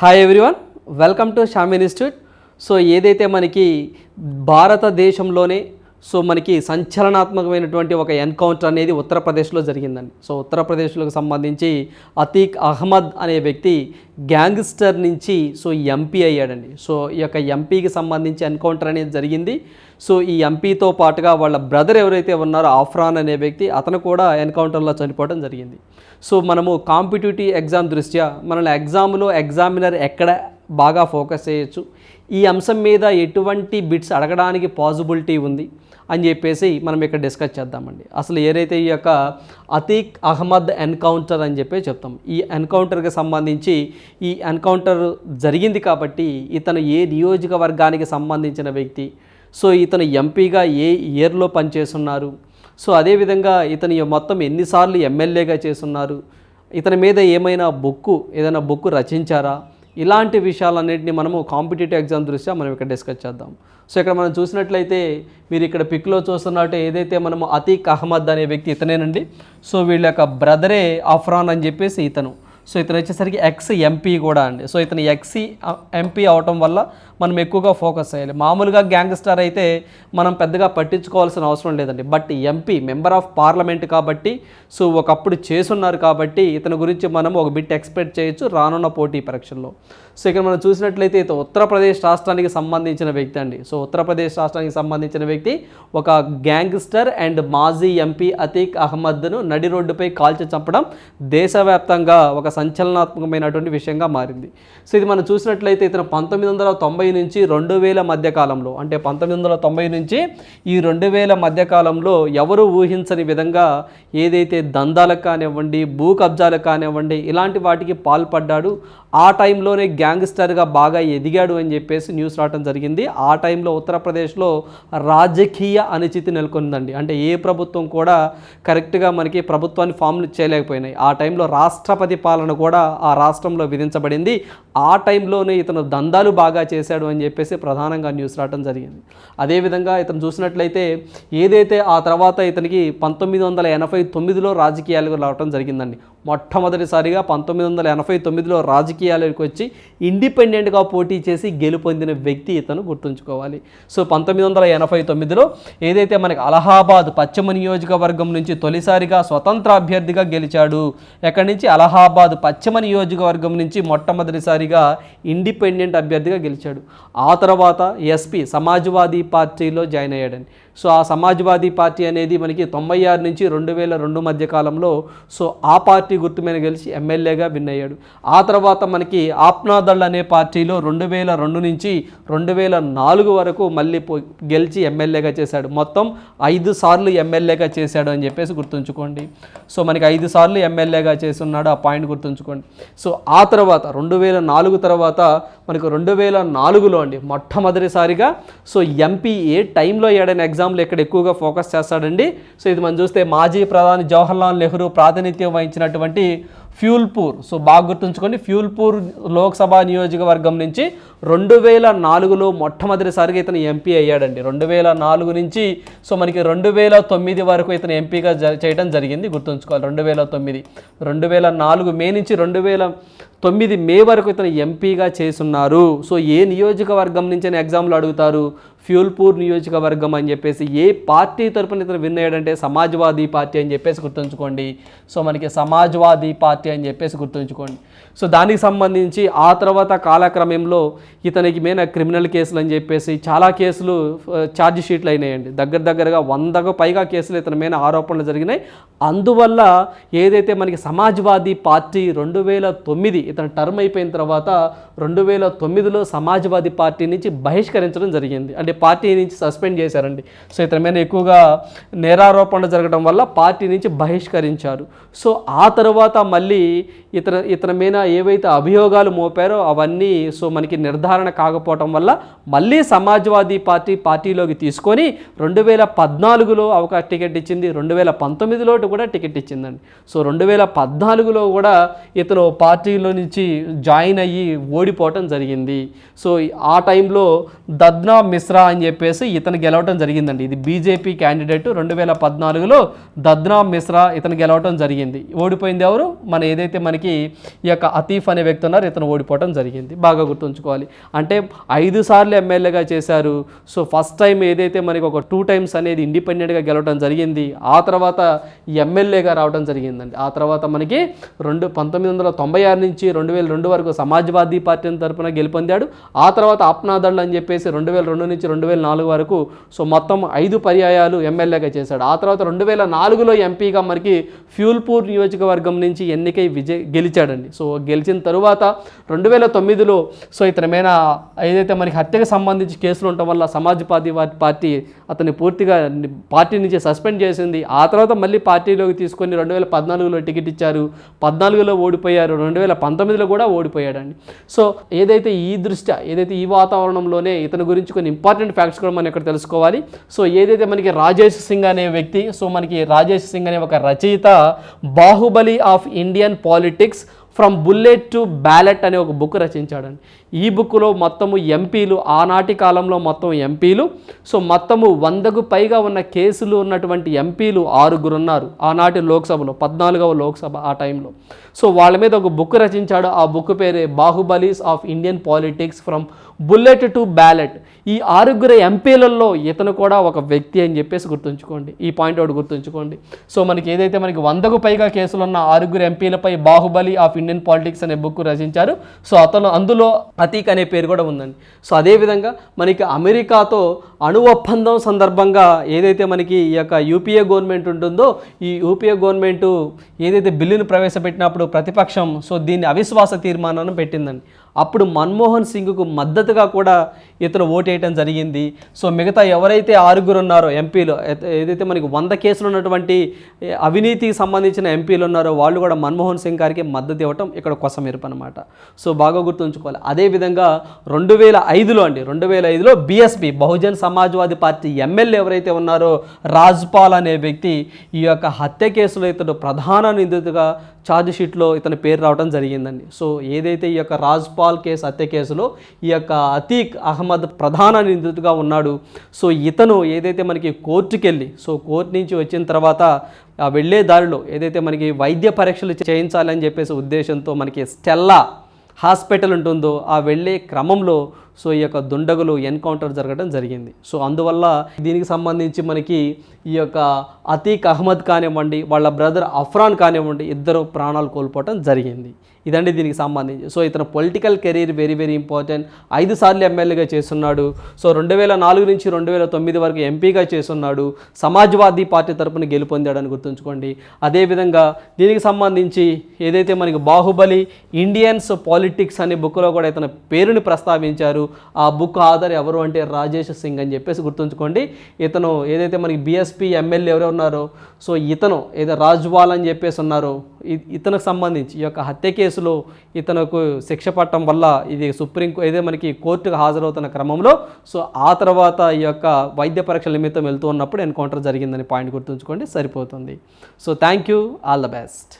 Hi everyone welcome to Shami institute so ఏదైతే మనకి భారతదేశంలోనే సో మనకి సంచలనాత్మకమైనటువంటి ఒక ఎన్కౌంటర్ అనేది ఉత్తరప్రదేశ్లో జరిగిందండి. సో ఉత్తరప్రదేశ్లోకి సంబంధించి అతీక్ అహ్మద్ అనే వ్యక్తి గ్యాంగ్స్టర్ నుంచి సో ఎంపీ అయ్యాడండి. సో ఈ యొక్క ఎంపీకి సంబంధించి ఎన్కౌంటర్ అనేది జరిగింది. సో ఈ ఎంపీతో పాటుగా వాళ్ళ బ్రదర్ ఎవరైతే ఉన్నారో ఆఫ్రాన్ అనే వ్యక్తి అతను కూడా ఎన్కౌంటర్లో చనిపోవడం జరిగింది. సో మనము కాంపిటేటివ్ ఎగ్జామ్ దృష్ట్యా మనల్ని ఎగ్జామ్లో ఎగ్జామినర్ ఎక్కడ బాగా ఫోకస్ చేయొచ్చు? ఈ అంశం మీద ఎటువంటి బిట్స్ అడగడానికి పాసిబిలిటీ ఉంది? అని చెప్పేసి మనం ఇక్కడ డిస్కస్ చేద్దామండి. అసలు ఏదైతే ఈ యొక్క అతీక్ అహ్మద్ ఎన్కౌంటర్ అని చెప్పి చెప్తాం. ఈ ఎన్కౌంటర్కి సంబంధించి ఈ ఎన్కౌంటర్ జరిగింది కాబట్టి ఇతను ఏ నియోజకవర్గానికి సంబంధించిన వ్యక్తి? సో ఇతను ఎంపీగా ఏ ఇయర్లో పనిచేస్తున్నారు? సో అదేవిధంగా ఇతని మొత్తం ఎన్నిసార్లు ఎమ్మెల్యేగా చేస్తున్నారు. ఇతని మీద ఏమైనా బుక్కు ఏదైనా బుక్ రచించారా? ఇలాంటి విషయాలన్నింటినీ మనము కాంపిటేటివ్ ఎగ్జామ్ దృష్ట్యా మనం ఇక్కడ డిస్కస్ చేద్దాం. సో ఇక్కడ మనం చూసినట్లయితే మీరు ఇక్కడ పిక్లో చూస్తున్నట్టు ఏదైతే మనము అతీక్ అహ్మద్ అనే వ్యక్తి ఇతనేనండి. సో వీళ్ళ యొక్క బ్రదరే అఫ్రాన్ అని చెప్పేసి ఇతను. సో ఇతను వచ్చేసరికి ఎక్స్ ఎంపీ కూడా అండి. సో ఇతను ఎక్స్ ఎంపీ అవటం వల్ల మనం ఎక్కువగా ఫోకస్ చేయాలి. మామూలుగా గ్యాంగ్స్టర్ అయితే మనం పెద్దగా పట్టించుకోవాల్సిన అవసరం లేదండి. But MP member of parliament కాబట్టి సో ఒకప్పుడు చేసున్నారు కాబట్టి ఇతని గురించి మనం ఒక బిట్ ఎక్స్పెక్ట్ చేయొచ్చు రానున్న పోటీ పరీక్షల్లో. సో ఇక్కడ మనం చూసినట్లయితే ఇతను ఉత్తరప్రదేశ్ రాష్ట్రానికి సంబంధించిన వ్యక్తి అండి. సో ఉత్తరప్రదేశ్ రాష్ట్రానికి సంబంధించిన వ్యక్తి ఒక గ్యాంగ్స్టర్ అండ్ మాజీ ఎంపీ అతీక్ అహ్మద్ను నడి రోడ్డుపై కాల్చి చంపడం దేశవ్యాప్తంగా ఒక సంచలనాత్మకమైనటువంటి విషయంగా మారింది. సో ఇది మనం చూసినట్లయితే ఇతను పంతొమ్మిది వందల తొంభై తొంభై నుంచి రెండు వేల మధ్య కాలంలో అంటే పంతొమ్మిది వందల తొంభై నుంచి ఈ రెండు వేల మధ్య కాలంలో ఎవరు ఊహించని విధంగా ఏదైతే దందాలకు కానివ్వండి భూ కబ్జాలకు కానివ్వండి ఇలాంటి వాటికి పాల్పడ్డాడు ఆ టైంలోనే గ్యాంగ్స్టర్గా బాగా ఎదిగాడు అని చెప్పేసి న్యూస్ రావడం జరిగింది. ఆ టైంలో ఉత్తరప్రదేశ్లో రాజకీయ అనిచితి నెలకొందండి. అంటే ఏ ప్రభుత్వం కూడా కరెక్ట్గా మనకి ప్రభుత్వాన్ని ఫామ్ చేయలేకపోయినాయి. ఆ టైంలో రాష్ట్రపతి పాలన కూడా ఆ రాష్ట్రంలో విధించబడింది. ఆ టైంలోనే ఇతను దందాలు బాగా చేశాడు అని చెప్పేసి ప్రధానంగా న్యూస్ రావడం జరిగింది. అదేవిధంగా ఇతను చూసినట్లయితే ఏదైతే ఆ తర్వాత ఇతనికి పంతొమ్మిది వందల ఎనభై తొమ్మిదిలో రాజకీయాలకు రావడం జరిగిందండి. మొట్టమొదటిసారిగా పంతొమ్మిది వందల ఎనభై తొమ్మిదిలో రాజకీయాలకు వచ్చి ఇండిపెండెంట్గా పోటీ చేసి గెలుపొందిన వ్యక్తి ఇతను గుర్తుంచుకోవాలి. సో పంతొమ్మిది వందల ఎనభై తొమ్మిదిలో ఏదైతే మనకి అలహాబాద్ పశ్చిమ నియోజకవర్గం నుంచి తొలిసారిగా స్వతంత్ర అభ్యర్థిగా గెలిచాడు ఎక్కడి నుంచి? అలహాబాద్ పశ్చిమ నియోజకవర్గం నుంచి మొట్టమొదటిసారిగా ఇండిపెండెంట్ అభ్యర్థిగా గెలిచాడు. ఆ తర్వాత ఎస్పీ సమాజ్వాదీ పార్టీలో జాయిన్ అయ్యాడని. సో ఆ సమాజ్వాదీ పార్టీ అనేది మనకి తొంభై ఆరు నుంచి రెండు వేల రెండు మధ్య కాలంలో సో ఆ పార్టీ గుర్తు మీద గెలిచి ఎమ్మెల్యేగా విన్ అయ్యాడు. ఆ తర్వాత మనకి ఆప్నాదళ్ అనే పార్టీలో రెండు వేల రెండు నుంచి రెండు వేల నాలుగు వరకు మళ్ళీ పో గెలిచి ఎమ్మెల్యేగా చేశాడు. మొత్తం ఐదు సార్లు ఎమ్మెల్యేగా చేశాడు అని చెప్పేసి గుర్తుంచుకోండి. సో మనకి ఐదు సార్లు ఎమ్మెల్యేగా చేస్తున్నాడు ఆ పాయింట్ గుర్తుంచుకోండి. సో ఆ తర్వాత రెండు వేల నాలుగు తర్వాత మనకు రెండు వేల నాలుగులో అండి మొట్టమొదటిసారిగా సో ఎంపీఏ టైంలో ఏడైనా ఎగ్జామ్ ఎగ్జామ్లో ఇక్కడ ఎక్కువగా ఫోకస్ చేస్తాడండి. సో ఇది మనం చూస్తే మాజీ ప్రధాని జవహర్లాల్ నెహ్రూ ప్రాతినిధ్యం వహించినటువంటి ఫ్యూల్పూర్. సో బాగా గుర్తుంచుకోండి ఫ్యూల్పూర్ లోక్సభ నియోజకవర్గం నుంచి రెండు వేల నాలుగులో మొట్టమొదటిసారిగా ఇతను ఎంపీ అయ్యాడండి. రెండు వేల నాలుగు నుంచి సో మనకి రెండు వేల తొమ్మిది వరకు ఇతను ఎంపీగా చేయడం జరిగింది. గుర్తుంచుకోవాలి రెండు వేల తొమ్మిది. రెండు వేల నాలుగు మే నుంచి రెండు వేల తొమ్మిది మే వరకు ఇతను ఎంపీగా చేసున్నారు. సో ఏ నియోజకవర్గం నుంచి అని ఎగ్జామ్లో అడుగుతారు? ఫ్యూల్పూర్ నియోజకవర్గం అని చెప్పేసి ఏ పార్టీ తరపున ఇతను విన్ అయ్యాడంటే సమాజ్వాదీ పార్టీ అని చెప్పేసి గుర్తుంచుకోండి. సో మనకి సమాజ్వాదీ పార్టీ అని చెప్పేసి గుర్తుంచుకోండి. సో దానికి సంబంధించి ఆ తర్వాత కాలక్రమంలో ఇతనికి మీద క్రిమినల్ కేసులు అని చెప్పేసి చాలా కేసులు ఛార్జ్ షీట్లు అయినాయండి. దగ్గర దగ్గరగా వందకు పైగా కేసులు ఇతని మీద ఆరోపణలు జరిగినాయి. అందువల్ల ఏదైతే మనకి సమాజ్వాదీ పార్టీ రెండు వేల తొమ్మిది ఇతను టర్మ్ అయిపోయిన తర్వాత రెండు వేల తొమ్మిదిలో సమాజ్వాదీ పార్టీ నుంచి బహిష్కరించడం జరిగింది. అంటే పార్టీ నుంచి సస్పెండ్ చేశారండి. సో ఇతని మీద ఎక్కువగా నేరారోపణలు జరగడం వల్ల పార్టీ నుంచి బహిష్కరించారు. సో ఆ తర్వాత మళ్ళీ ఇతర ఇతని మీద ఏవైతే అభియోగాలు మోపారో అవన్నీ సో మనకి నిర్ధారణ కాకపోవటం వల్ల మళ్ళీ సమాజ్వాదీ పార్టీ పార్టీలోకి తీసుకొని రెండు వేల పద్నాలుగులో ఒక టికెట్ ఇచ్చింది. రెండు వేల పంతొమ్మిదిలో కూడా టికెట్ ఇచ్చిందండి. సో రెండు వేల పద్నాలుగులో కూడా ఇతను పార్టీలో నుంచి జాయిన్ అయ్యి ఓడిపోవటం జరిగింది. సో ఆ టైంలో దద్నా మిశ్రా అని చెప్పేసి ఇతను గెలవటం జరిగిందండి. ఇది బీజేపీ క్యాండిడేట్ రెండు వేల పద్నాలుగులో దద్నా మిశ్రా ఇతను గెలవటం జరిగింది. ఓడిపోయింది ఎవరు? మన ఏదైతే మనకి ఈ యొక్క అతీఫ్ అనే వ్యక్తి ఉన్నారో ఇతను ఓడిపోవటం జరిగింది. బాగా గుర్తుంచుకోవాలి. అంటే ఐదు సార్లు ఎమ్మెల్యేగా చేశారు. సో ఫస్ట్ టైం ఏదైతే మనకి ఒక టూ టైమ్స్ అనేది ఇండిపెండెంట్గా గెలవడం జరిగింది ఆ తర్వాత ఎమ్మెల్యేగా రావడం జరిగిందండి. ఆ తర్వాత మనకి రెండు పంతొమ్మిది వందల తొంభై ఆరు నుంచి రెండు వేల రెండు వరకు సమాజ్వాదీ పార్టీ తరపున గెలుపొందాడు. ఆ తర్వాత ఆప్నాదళ్ళు అని చెప్పేసి రెండు వేల రెండు నుంచి రెండు వేల నాలుగు వరకు. సో మొత్తం ఐదు పర్యాయాలు ఎమ్మెల్యేగా చేశాడు. ఆ తర్వాత రెండు వేల నాలుగులో ఎంపీగా మనకి ఫ్యూల్పూర్ నియోజకవర్గం నుంచి ఎన్నికై విజయ్ గెలిచాడండి. సో గెలిచిన తరువాత రెండు వేల తొమ్మిదిలో సో ఇతని మీద ఏదైతే మనకి హత్యకు సంబంధించి కేసులు ఉండటం వల్ల సమాజ్వాదీ పార్టీ అతన్ని పూర్తిగా పార్టీ నుంచి సస్పెండ్ చేసింది. ఆ తర్వాత మళ్ళీ పార్టీలోకి తీసుకొని రెండు వేల పద్నాలుగులో టికెట్ ఇచ్చారు. పద్నాలుగులో ఓడిపోయారు. రెండు వేల పంతొమ్మిదిలో కూడా ఓడిపోయాడండి. సో ఏదైతే ఈ దృష్ట్యా ఏదైతే ఈ వాతావరణంలోనే ఇతని గురించి కొన్ని ఇంపార్టెంట్ ఫ్యాక్ట్స్ కూడా మనం ఇక్కడ తెలుసుకోవాలి. సో ఏదైతే మనకి రాజేష్ సింగ్ అనే వ్యక్తి సో మనకి రాజేష్ సింగ్ అనే ఒక రచయిత Bahubali of Indian politics from bullet to ballot అనే ఒక బుక్ రచించాడండి. ఈ బుక్లో మొత్తము ఎంపీలు ఆనాటి కాలంలో మొత్తం ఎంపీలు సో మొత్తము వందకు పైగా ఉన్న కేసులు ఉన్నటువంటి ఎంపీలు ఆరుగురు ఉన్నారు ఆనాటి లోక్సభలో పద్నాలుగవ లోక్సభ ఆ టైంలో. సో వాళ్ళ మీద ఒక బుక్ రచించాడు. ఆ బుక్ పేరే Bahubalis of Indian politics from bullet to ballot ఈ ఆరుగురు ఎంపీలలో ఇతను కూడా ఒక వ్యక్తి అని చెప్పేసి గుర్తుంచుకోండి. ఈ పాయింట్ ఒకటి గుర్తుంచుకోండి. సో మనకి ఏదైతే మనకి వందకు పైగా కేసులు ఉన్న ఆరుగురు ఎంపీలపై బాహుబలి ఆఫ్ ఇండియన్ పాలిటిక్స్ అనే బుక్ రచించారు. సో అతను అందులో అతీక్ అనే పేరు కూడా ఉందండి. సో అదేవిధంగా మనకి అమెరికాతో అణు ఒప్పందం సందర్భంగా ఏదైతే మనకి ఈ యొక్క యూపీఏ గవర్నమెంట్ ఉంటుందో ఈ యూపీఏ గవర్నమెంట్ ఏదైతే బిల్లును ప్రవేశపెట్టినప్పుడు ప్రతిపక్షం సో దీన్ని అవిశ్వాస తీర్మానాన్ని పెట్టిందండి. అప్పుడు మన్మోహన్ సింగ్కు మద్దతుగా కూడా ఇతను ఓటేయటం జరిగింది. సో మిగతా ఎవరైతే ఆరుగురు ఉన్నారో ఎంపీలు ఏదైతే మనకి వంద కేసులు ఉన్నటువంటి అవినీతికి సంబంధించిన ఎంపీలు ఉన్నారో వాళ్ళు కూడా మన్మోహన్ సింగ్ గారికి మద్దతు ఇవ్వటం ఇక్కడ కొసమెరుపు అనమాట సో బాగా గుర్తుంచుకోవాలి. అదేవిధంగా రెండు వేల ఐదులో అండి రెండు వేల ఐదులో BSP Bahujan Samajwadi party MLA ఎవరైతే ఉన్నారో రాజ్పాల్ అనే వ్యక్తి ఈ యొక్క హత్య కేసులో ఇతడు ప్రధాన నిందితుగా ఛార్జ్ షీట్లో ఇతని పేరు రావడం జరిగిందండి. సో ఏదైతే ఈ యొక్క రాజ్పాల్ కేసు హత్య కేసులో ఈ యొక్క అతీక్ అహ్మద్ ప్రధాన నిందితుగా ఉన్నాడు సో ఇతను ఏదైతే మనకి కోర్టుకెళ్ళి సో కోర్టు నుంచి వచ్చిన తర్వాత ఆ వెళ్ళే దారిలో ఏదైతే మనకి వైద్య పరీక్షలు చేయించాలని చెప్పేసి ఉద్దేశంతో మనకి స్టెల్లా హాస్పిటల్ ఉంటుందో ఆ వెళ్ళే క్రమంలో సో ఈ యొక్క దుండగులు ఎన్కౌంటర్ జరగడం జరిగింది. సో అందువల్ల దీనికి సంబంధించి మనకి ఈ యొక్క అతీక్ అహ్మద్ కానివ్వండి వాళ్ళ బ్రదర్ అఫ్రాన్ కానివ్వండి ఇద్దరు ప్రాణాలు కోల్పోవటం జరిగింది. ఇదండి దీనికి సంబంధించి. సో ఇతను political career very very important ఐదు సార్లు ఎమ్మెల్యేగా చేస్తున్నాడు. సో రెండు వేల నాలుగు నుంచి రెండు వేల తొమ్మిది వరకు ఎంపీగా చేస్తున్నాడు. సమాజ్వాదీ పార్టీ తరపున గెలుపొందాడని గుర్తుంచుకోండి. అదేవిధంగా దీనికి సంబంధించి ఏదైతే మనకి బాహుబలి ఇండియన్స్ పాలిటిక్స్ అనే బుక్లో కూడా ఇతని పేరుని ప్రస్తావించారు. ఆ బుక్ ఆధార్ ఎవరు అంటే రాజేష్ సింగ్ అని చెప్పేసి గుర్తుంచుకోండి. ఇతను ఏదైతే మనకి బీఎస్పీ ఎమ్మెల్యే ఎవరు ఉన్నారో సో ఇతను ఏదో రాజ్వాల్ అని చెప్పేసి ఉన్నారో ఇతనికి సంబంధించి ఈ యొక్క హత్య కేసు కేసులో ఇతనుకు శిక్ష పట్టడం వల్ల ఇది సుప్రీం ఏదో మనకి కోర్టుకు హాజరవుతున్న క్రమంలో సో ఆ తర్వాత ఈ యొక్క వైద్య పరీక్షల నిమిత్తం వెళ్తూ ఉన్నప్పుడు ఎన్కౌంటర్ జరిగిందని పాయింట్ గుర్తుంచుకోండి సరిపోతుంది. So thank you all the best.